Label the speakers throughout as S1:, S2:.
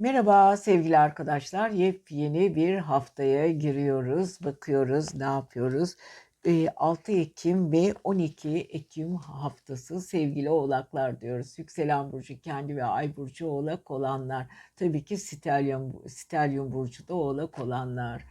S1: Merhaba sevgili arkadaşlar. Yepyeni bir haftaya giriyoruz. Bakıyoruz ne yapıyoruz. Eee, 6 Ekim ve 12 Ekim haftası sevgili oğlaklar diyoruz. Yükselen burcu kendi ve ay burcu oğlak olanlar. Tabii ki stelyum, stelyum burcu da oğlak olanlar.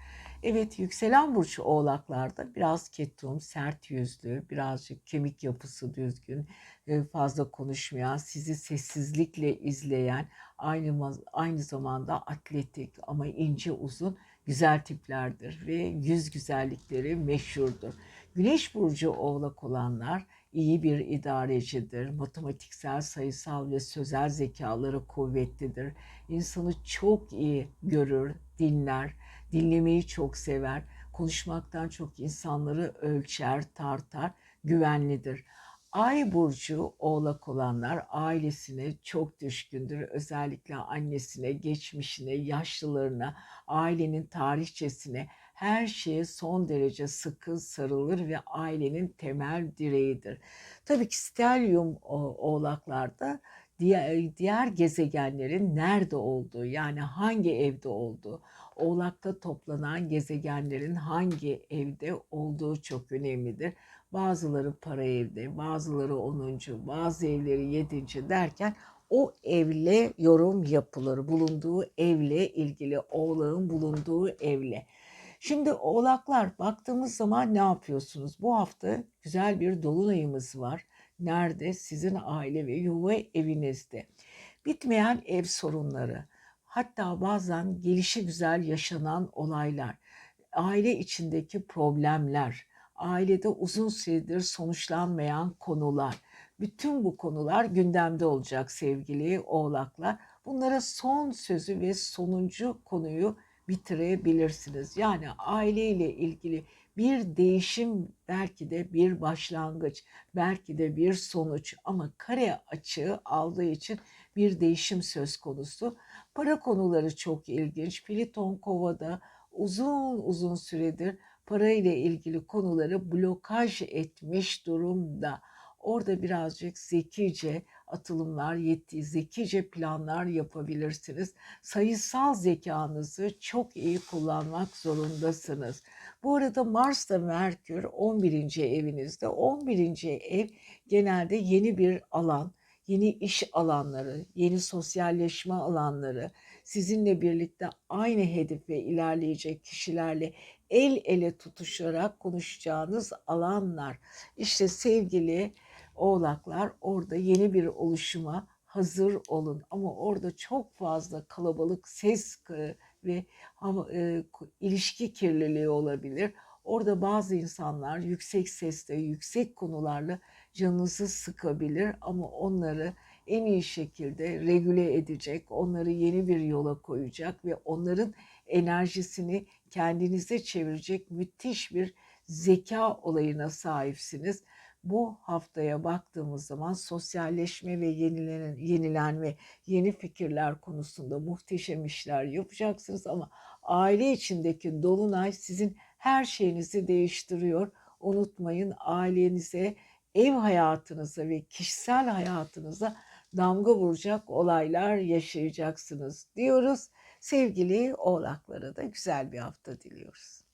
S1: Evet yükselen burç oğlaklarda biraz ketum, sert yüzlü, birazcık kemik yapısı düzgün, e, fazla konuşmayan, sizi sessizlikle izleyen, aynı aynı zamanda atletik ama ince uzun güzel tiplerdir ve yüz güzellikleri meşhurdur. Güneş burcu oğlak olanlar iyi bir idarecidir. Matematiksel, sayısal ve sözel zekaları kuvvetlidir. İnsanı çok iyi görür, dinler, dinlemeyi çok sever. Konuşmaktan çok insanları ölçer, tartar, güvenlidir. Ay burcu oğlak olanlar ailesine çok düşkündür. Özellikle annesine, geçmişine, yaşlılarına, ailenin tarihçesine, her şeye son derece sıkı sarılır ve ailenin temel direğidir. Tabii ki stelyum oğlaklarda diğer, diğer gezegenlerin nerede olduğu yani hangi evde olduğu, oğlakta toplanan gezegenlerin hangi evde olduğu çok önemlidir. Bazıları para evde, bazıları 10. bazı evleri 7. derken o evle yorum yapılır. Bulunduğu evle ilgili oğlağın bulunduğu evle. Şimdi oğlaklar baktığımız zaman ne yapıyorsunuz? Bu hafta güzel bir dolunayımız var. Nerede? Sizin aile ve yuva evinizde. Bitmeyen ev sorunları, hatta bazen gelişi güzel yaşanan olaylar, aile içindeki problemler, ailede uzun süredir sonuçlanmayan konular. Bütün bu konular gündemde olacak sevgili oğlaklar. Bunlara son sözü ve sonuncu konuyu bitirebilirsiniz. Yani aileyle ilgili bir değişim belki de bir başlangıç, belki de bir sonuç ama kare açığı aldığı için bir değişim söz konusu. Para konuları çok ilginç. Pliton Kova'da uzun uzun süredir parayla ilgili konuları blokaj etmiş durumda. Orada birazcık zekice atılımlar, yetti, zekice planlar yapabilirsiniz. Sayısal zekanızı çok iyi kullanmak zorundasınız. Bu arada Mars da Merkür 11. evinizde. 11. ev genelde yeni bir alan, yeni iş alanları, yeni sosyalleşme alanları, sizinle birlikte aynı hedefe ilerleyecek kişilerle el ele tutuşarak konuşacağınız alanlar. İşte sevgili oğlaklar orada yeni bir oluşuma hazır olun. Ama orada çok fazla kalabalık ses ve e, ilişki kirliliği olabilir. Orada bazı insanlar yüksek sesle, yüksek konularla canınızı sıkabilir ama onları en iyi şekilde regüle edecek, onları yeni bir yola koyacak ve onların enerjisini kendinize çevirecek müthiş bir zeka olayına sahipsiniz. Bu haftaya baktığımız zaman sosyalleşme ve yenilen, yenilenme, yeni fikirler konusunda muhteşem işler yapacaksınız ama aile içindeki dolunay sizin her şeyinizi değiştiriyor. Unutmayın ailenize, ev hayatınıza ve kişisel hayatınıza damga vuracak olaylar yaşayacaksınız diyoruz. Sevgili oğlaklara da güzel bir hafta diliyoruz.